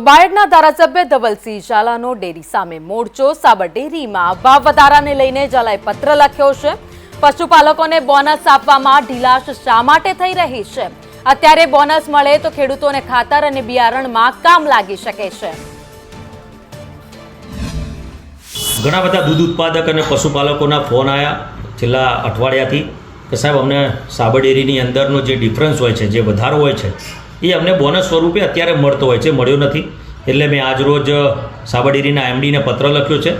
તો બાયડના ધારાસભ્ય ધવલસિંહ ઝાલાનો ડેરી સામે મોરચો, સાબર ડેરીમાં ભાવ વધારાને લઈને ઝાલાએ પત્ર લખ્યો છે. પશુપાલકોને બોનસ આપવામાં ઢીલાશ શા માટે થઈ રહી છે? અત્યારે બોનસ મળે તો ખેડૂતોને ખાતર અને બિયારણમાં કામ લાગી શકે છે. ઘણા બધા દૂધ ઉત્પાદક અને પશુપાલકોના ફોન આવ્યા છેલ્લા અઠવાડિયાથી કે સાહેબ, અમને સાબર ડેરીની અંદરનો જે ડિફરન્સ હોય છે, જે વધારો હોય છે એ અમને બોનસ સ્વરૂપે અત્યારે મળતો હોય છે, મળ્યો નથી. એટલે મેં આજ રોજ સાબર એમડીને પત્ર લખ્યો છે.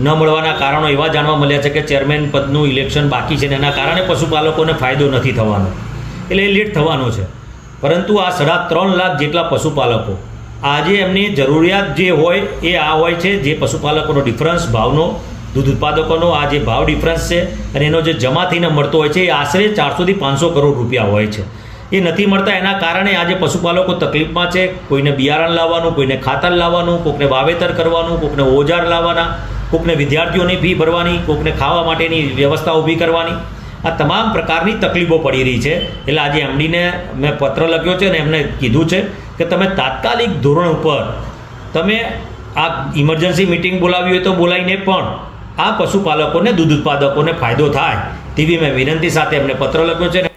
ન મળવાના કારણો એવા જાણવા મળ્યા છે કે ચેરમેન પદનું ઇલેક્શન બાકી છે ને એના કારણે પશુપાલકોને ફાયદો નથી થવાનો. એટલે એ લેટ થવાનો છે. પરંતુ આ સાડા ત્રણ લાખ જેટલા પશુપાલકો, આજે એમની જરૂરિયાત જે હોય એ આ હોય છે, જે પશુપાલકોનો ડિફરન્સ ભાવનો, દૂધ ઉત્પાદકોનો આ જે ભાવ ડિફરન્સ છે અને એનો જે જમા થઈને મળતો હોય છે, એ આશરે ચારસોથી પાંચસો કરોડ રૂપિયા હોય છે. એ નથી મળતા. એના કારણે આજે પશુપાલકો તકલીફમાં છે. કોઈને બિયારણ લાવવાનું, કોઈને ખાતર લાવવાનું, કોકને વાવેતર કરવાનું, કોકને ઓજાર લાવવાના, કોકને વિદ્યાર્થીઓની ફી ભરવાની, કોકને ખાવા માટેની વ્યવસ્થા ઊભી કરવાની. આ તમામ પ્રકારની તકલીફો પડી રહી છે. એટલે આજે એમડીને મેં પત્ર લખ્યો છે ને એમને કીધું છે કે તમે તાત્કાલિક ધોરણ ઉપર તમે આ ઇમરજન્સી મિટિંગ બોલાવી હોય તો બોલાવીને પણ આ પશુપાલકોને, દૂધ ઉત્પાદકોને ફાયદો થાય. તેવી મેં વિનંતી સાથે એમને પત્ર લખ્યો છે